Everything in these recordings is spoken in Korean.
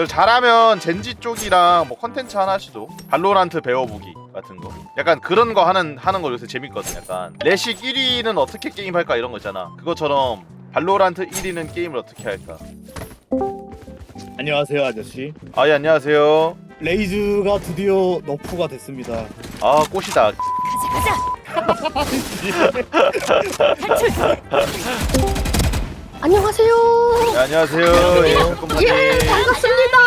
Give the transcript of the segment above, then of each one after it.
그래서 잘하면 젠지 쪽이랑 뭐 컨텐츠 하나 하시도 발로란트 배워보기 같은 거. 약간 그런 거 하는 하는 거 요새 재밌거든 약간. 레식 1위는 어떻게 게임할까 이런 거 있잖아. 그것처럼 발로란트 1위는 게임을 어떻게 할까? 안녕하세요 아저씨. 아예 안녕하세요. 레이즈가 드디어 너프가 됐습니다. 아 꽃이다 안녕하세요. 네, 안녕하세요 예 잠깐만요 예, 반갑습니다.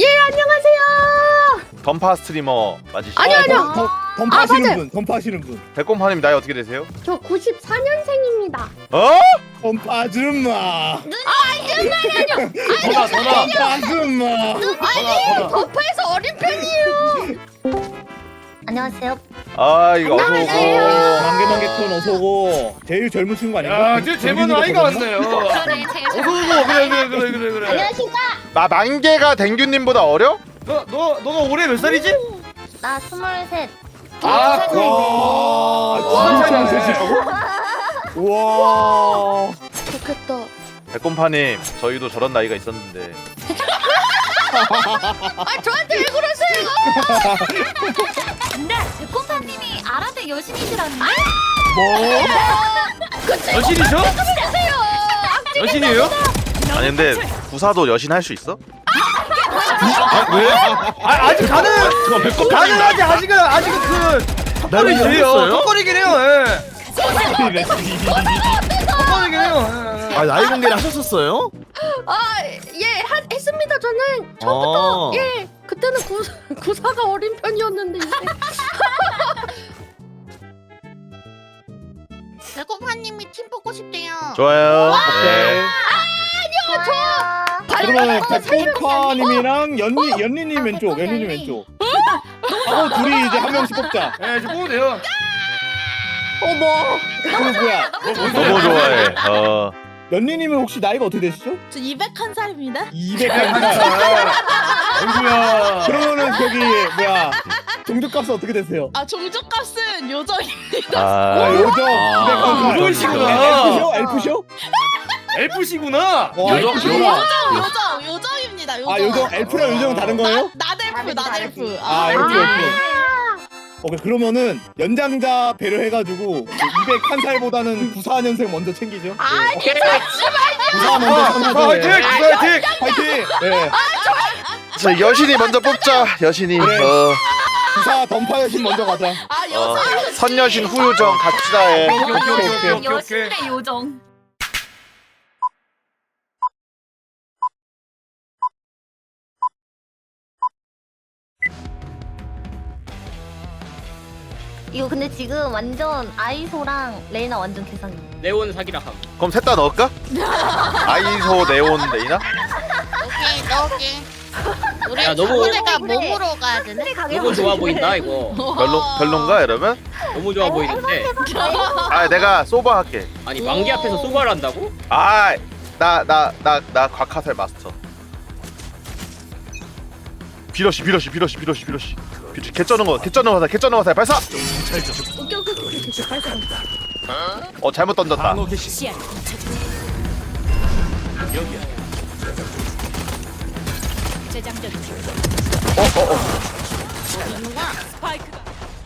예, 안녕하세요. 던파 스트리머 맞으시죠? 아니요, 아니요. 어, 던, 던, 아, 맞아요. 분 던파시는 분 백곰파님 나이 어떻게 되세요? 저 94년생입니다. 어? 던파 아줌마 전화 전화 던파 아줌마 버퍼에서 어린 편이에요. 안녕하세요. 아 이거 어서 오고 안녕하세요. 만개만개톤 어서오고 제일 젊은 친구 아닌가? 야 이제 제목 나이가 왔네요 제일 어서 오고 그래 그래 그래 그래 그래 안녕하십니까? 아 만개가 댕규님보다 어려? 너, 너, 너가 올해 몇 살이지? 나 스물셋 아, 와 진짜 세시고 와 좋겠다. 백곰파님 저희도 저런 나이가 있었는데 아, 저한테 왜 그러세요? 근데 백곰파님이 아란데 여신이시라는데? 여신이셔? 여신이에요? 아니 근데 구사도 여신 할 수 있어? 왜? 아, 아직 가능 가능하지 아직은 아직은 그 턱걸이세요 턱걸이긴 해요 예 턱걸이긴 해요 예. 아 나이 공개를 하셨었어요? 아, 예, 하, 했습니다. 저는 처음부터 아. 예, 그때는 구, 구사가 어린 편이었는데 이제. 백곰파님이 팀 뽑고 싶대요. 좋아요. 오케이 저 그러면 백호파님이랑 연리 연리님 왼쪽 연리님 왼쪽. 하고 둘이 이제 한 명씩 뽑자. 예 이제 뽑으면 돼요. 어머. 그럼 뭐야? 너무 좋아해. 어 연리님은 혹시 나이가 어떻게 되시죠? 저 201살입니다. 200살 아이고야 그러면은 저기 뭐야 종족값은 어떻게 되세요? 아 종족값은 요정입니다. 아, 아, 요정 아, 200살 요정이시구나. 엘프쇼? 엘프쇼? 엘프시구나 와 요정, 요정. 요정 요정입니다. 요정. 아 요정 엘프랑 요정은 다른 거예요? 나델프 나델프. 아 엘프 엘프 오케이 그러면은 연장자 배려해가지고 201살보다는 94년생 먼저 챙기죠 아, 오케이 94 먼저 아, 화이팅 예. 화이팅 파이팅! 예. 자 여신이 먼저 뽑자 여신이 그래. 어, 94 던파 여신 먼저 가자 아 어, 요정. 선여신 후유정 갑시다 예. 오케이 오케이 오케이 오케이, 오케이. 여신의 요정 이거 근데 지금 완전 아이소랑 레이나 완전 개상이야. 네온 사기라 함. 그럼 셋 다 넣을까? 아이소 네온 레이나? 오케이 넣을게 우리 야, 너무- 우리가 그래. 몸으로 가야 되네 너무 좋아 보인다 이거. 별로 별론가 이러면? 너무 좋아 보이는데. 아 내가 소바 할게 아니 만개 앞에서 소바를 한다고? 아나 나 나나 곽화살 마스터 비러시 비러시 비러시 비러시 비러시 비러시 개쩌는 거 개쩌는 화살 개쩌는 화살 발사 오케이, 오케이, 오케이, 오케이. 발사. 어 잘못 던졌다 어어어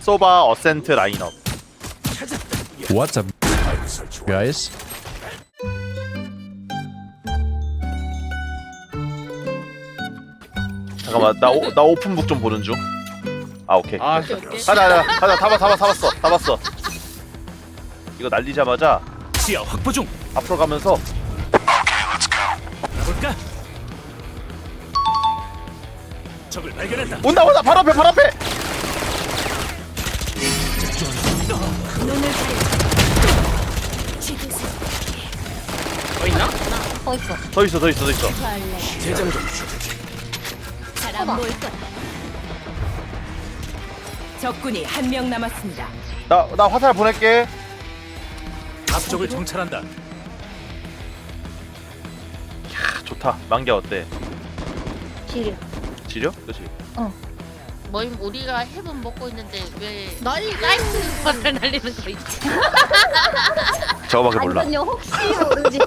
소바 어센트 라인업 What's up, guys? 잠깐만 나, 오, 나 오픈북 좀 보는 중 아 오케이 아 가자 가자 가자 다, 봤- 다, 봤- 다 봤어 다 봤어 이거 날리자마자 시야 확보 중. 앞으로 가면서 볼까? 적을 발견했다. 온다 온다 바로 앞에 바로 앞에 더 있나? 더 있어. 더 있어 더 있어 더 있어 재장 중. 잘안 보일 거야. 적군이 한 명 남았습니다. 나 나 화살 보낼게 앞쪽을 정찰한다. 아, 좋다 만개 어때 지려. 지려? 그치 뭐임 우리가 해본 먹고 있는데 왜 나이 나이스 거를 날리는 거 있지 저거밖에 몰라 아니요 혹시 모르지.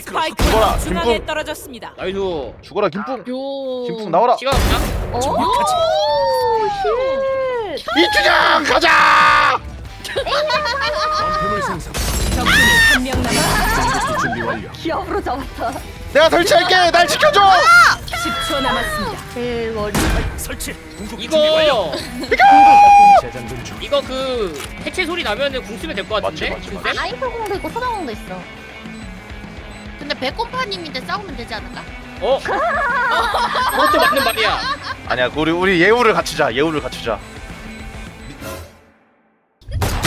스파이크가 죽어라, 중앙에 김풍. 떨어졌습니다. 나이스. 죽어라 김풍. 요. 김풍 나와라. 시간? 어? 정확하지. 이준영 가자. 범을 생산. 적군이 한 명 남았습니다. 준비 완료. 기업으로 잡았다. 내가 설치할게. 날 지켜줘. 10초 남았습니다. 제일 머리. 설치. 준비 완료. 이거 재장전 중. 이거 그 해체 소리 나면은 궁 쓰면 될것 같은데. 맞지, 맞지, 글쎄? 아이소공도 있고 소다공도 있어. 근데 백곰파님인데 싸우면 되지 않을까? 어? 그것도 맞는 말이야. 아니야 우리 우리 예우를 갖추자. 예우를 갖추자.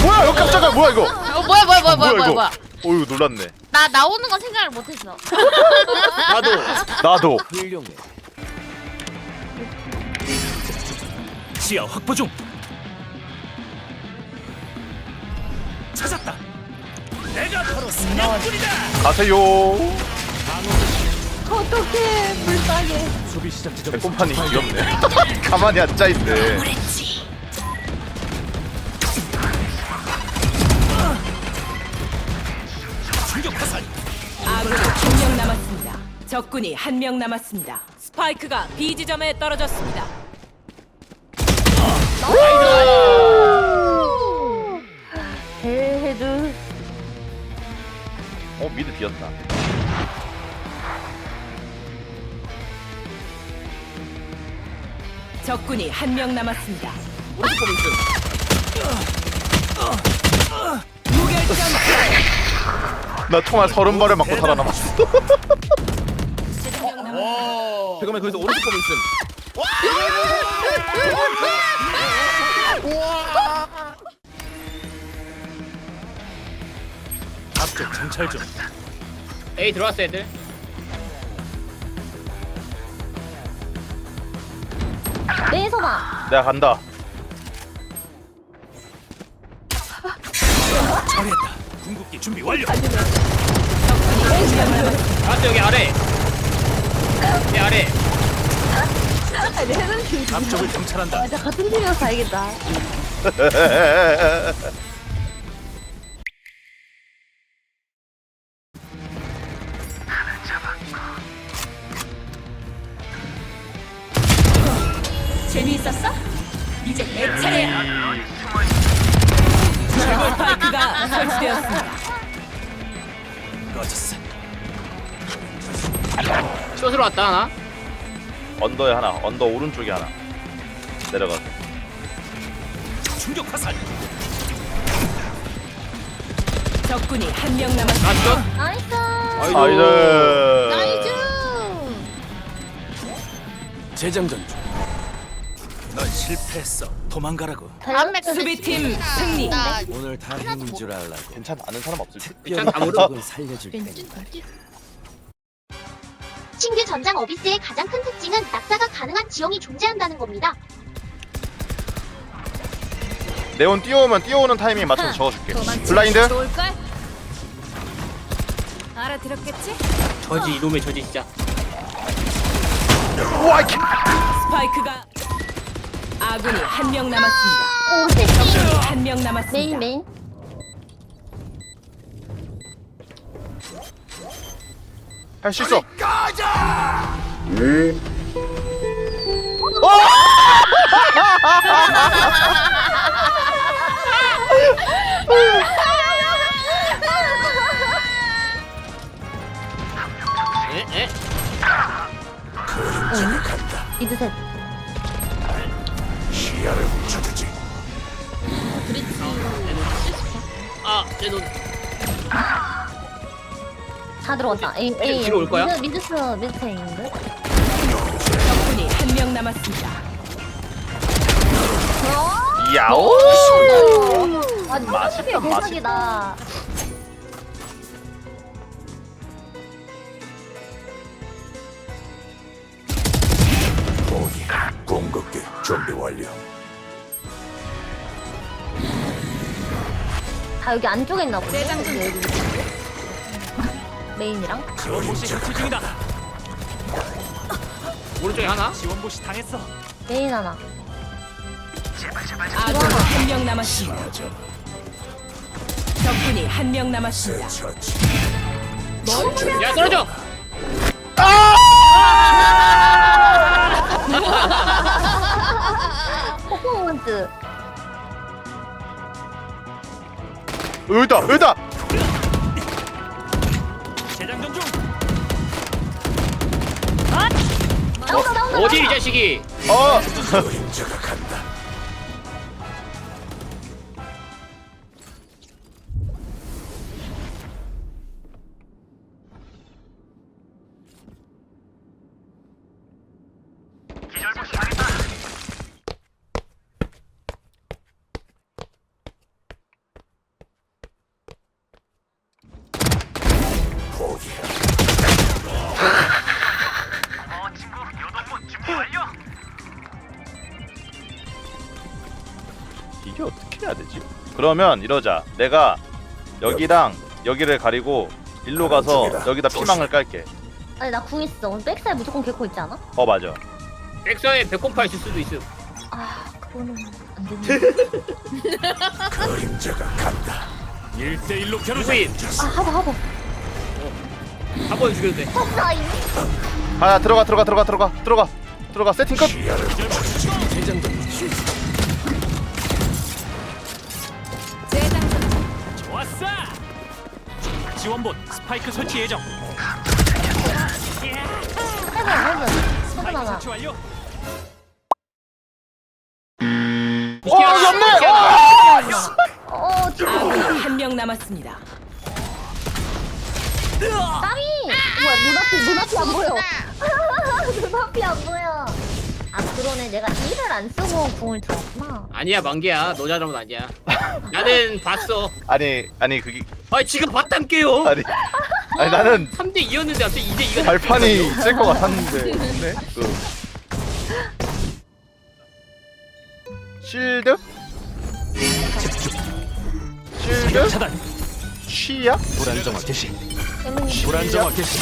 뭐야 여기 깜짝이야 뭐야 이거? 어 뭐야 뭐야 뭐야 뭐야 뭐야 이거? 뭐야. 어유 놀랐네. 나 나오는 건 생각을 못했어. 나도. 나도. 훌륭해. 시야 확보 중. 찾았다. 내가 바로 사냥꾼이다. 가세요. 어떡해 불쌍해. 수비 시작 지점. 백곰판이 귀엽네. 가만히 앉아 있네. 충격 화살. 아군이 한명 남았습니다. 적군이 한 명 남았습니다. 스파이크가 B 지점에 떨어졌습니다. 대해주. 미드 비었다. 적군이 한 명 남았습니다. 오른쪽. 무결점 나 총알 서른 발을 맞고 살아남았어. 잠깐만 거기서 오른쪽 있 정찰 중. 에이 들어왔어 애들. 메인 소다. 내가 간다. 처리했다. 궁극기 준비 완료. 알았어 여기 아래. 내 아래. 앞쪽을 정찰한다. 맞아 같은 팀이어서 다행이다. 언더 오른쪽에 하나. 내려가. 충격 화살. 적군이 한 명. 아 나이스. 아이들. 나이즈. 재장전 중. 넌 실패했어. 도망가라고. 수비팀 승리. 나 오늘 다 힘인 줄 알라고. 괜찮 아는 사람 없을 듯. 일단 다물어. 살려줄 신규 전장 어비스의 가장 큰 특징은 낙사가 가능한 지형이 존재한다는 겁니다. 네온 뛰어오면 뛰어오는 타이밍에 맞춰서 적어줄게. 블라인드. 알아들었겠지? 저지 이놈의 저지 진짜. 우와 이 스파이크가 아군이 한 명 남았습니다. 오 섹시. 적군이 한명 남았습니다. 메인 메인. 할수 있어. 에? 에? 미드 셋. 아내 눈. 다 들어왔다. 에이 에이. 뒤로 올 거야? 미드 미드스 미드 셋인데. 적군이 한 명 남았습니다. 야오. 아 맛있다, 대박이다. 공격기 준비 완료. 다 여기 안쪽에 있나 보네. 메인이랑. 지원보시 처치 중이다. 오른쪽에 하나. 지원보시 당했어. 메인 하나. 아군이 한명 남았습니다. 적군이 한 명 남았습니다. 야 떨어져. 퍼포먼스. 여기다 여기다 어디 이 자식이? 어 그러면 이러자 내가 여기랑 여기를 가리고 일로 가서 여기다 피망을 깔게 아니 나 궁 있어. 백사에 무조건 개코 있지 않아? 어 맞아 백서에 백곰파 있을 수도 있음. 아 그거는 안 되네. 그림자가 간다. 1대1로 겨루자. 누구인? 아 하버 하버. 한번 죽여도 돼. 폭사임. 하나 들어가 들어가 들어가 들어가 들어가 들어가 세팅 끝 시야를 았어. 지원본 스파이크 설치 예정. 해본 해본. 해본 스파이크 하나. 설치 완료. 어 옆네 어 지금 아군이 한명 남았습니다. 까미. 뭐야 눈앞이 눈앞이 안 보여. 눈앞이 안 보여. 아 그러네 내가 이를 안 쓰고 궁을 들었구나. 아니야 만개야 너 잘못 아니야. 나는 봤어. 아니 아니 그게 아니 지금 봤단게요. 아니 아니 나는 3대 2였는데 갑자기 2대 2가 발판이 셀것 같았는데 근데 그 실드 실드 차단. 쉬야 불안정화 개시. 불안정화 개시.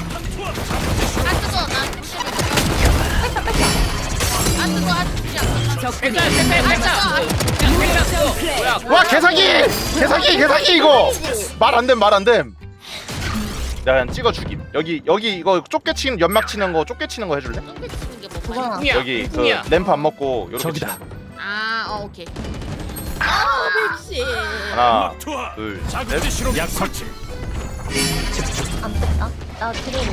안 뜨거 안 뜨거 적군이 백사 백사 백사. 백사 플레이. 뭐야? 와 개사기 개사기 개사기 이거 말 안 됨 말 안됨 야 그냥 찍어 죽임 여기 여기 이거 좁게 치는 연막 치는 거 좁게 치는 거 해줄래 치는 게뭐. 여기 그. 램프 안 먹고 요렇게 저기다. 치는 거. 아, 어, 오케이. 아, 백신. 하나. 둘셋 자극제 실험 약 설치. 안 뺐다. 나 드리고.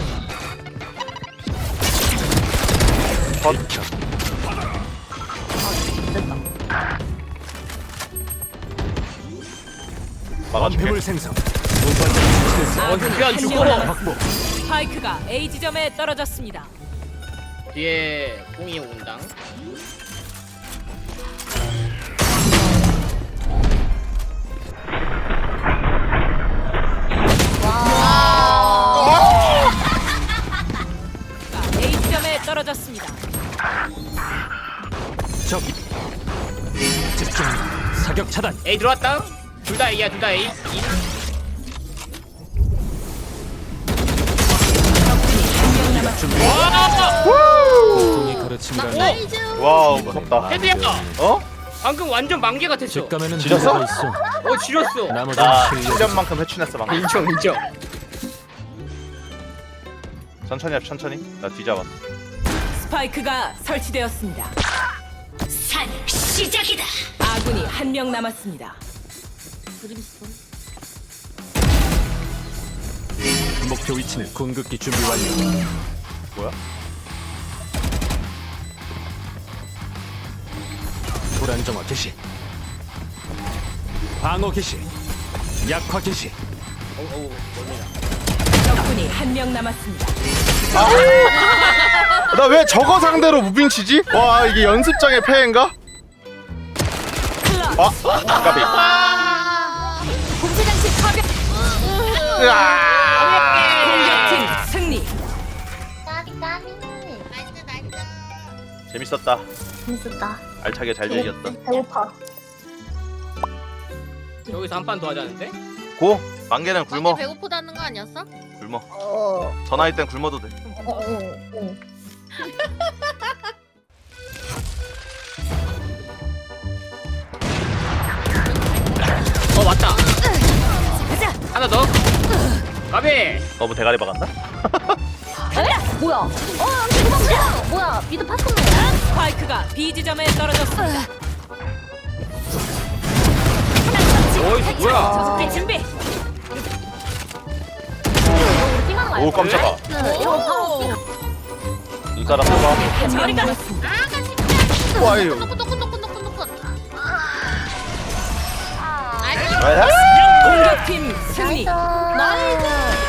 막아줄게 완패물 생성. 아군이 그냥 한 죽어. 명 남았습니다. 스파이크가 A 지점에 떨어졌습니다. 뒤에 공이 온당. 떨어졌습니다. 저기. 집중. 사격 차단. A 들어왔다. 둘 다 A야 둘 다 A. 와! 와우 무섭다 헤드야. 어? 방금 완전 만개 같았어. 직감에는 지렸어? 있어. 어 지렸어. 나머지는 나 실력. 7년만큼 회춘했어 방금 인정 인정. 천천히 해 천천히 나 뒤잡았어 스파이크가 설치되었습니다. 산 시작이다. 아군이 한 명 남았습니다. 목표 위치는 궁극기 준비 완료. 뭐야? 불안정화 개시. 방어 개시. 약화 개시. 어우 적군이 한 명 남았습니다. 나 왜 저거 상대로 무빙 치지? 와 이게 연습장의 폐해인가? 아 까비 공세장치 파괴. 으아! 공격팀 승리. 까비 까비. 나이스, 나이스. 재밌었다 재밌었다. 알차게 잘 즐겼다 배고파. 여기서 한 판 더 하자는데? 고! 만개는 굶어 배고프다는 거 아니었어? 굶어 어. 저 나이 땐 굶어도 돼 어. 어. 어. 어 맞다. 하나 더. 가비. 너무 대가리 박았나? 에? 뭐야? 어, 안돼 도망쳐. 뭐야? 미드 파크네. 스파이크가 B 지점에 떨어졌습니다. 어이 뭐야? 저속기 준비. 우리 띵하는 거 오? 깜짝아 네, 이거 바로 띵. 이 사람 뽑아 남았습니다. 와유 노끈노끈노끈노끈노끈. 아, 공격팀 승리. 나이스.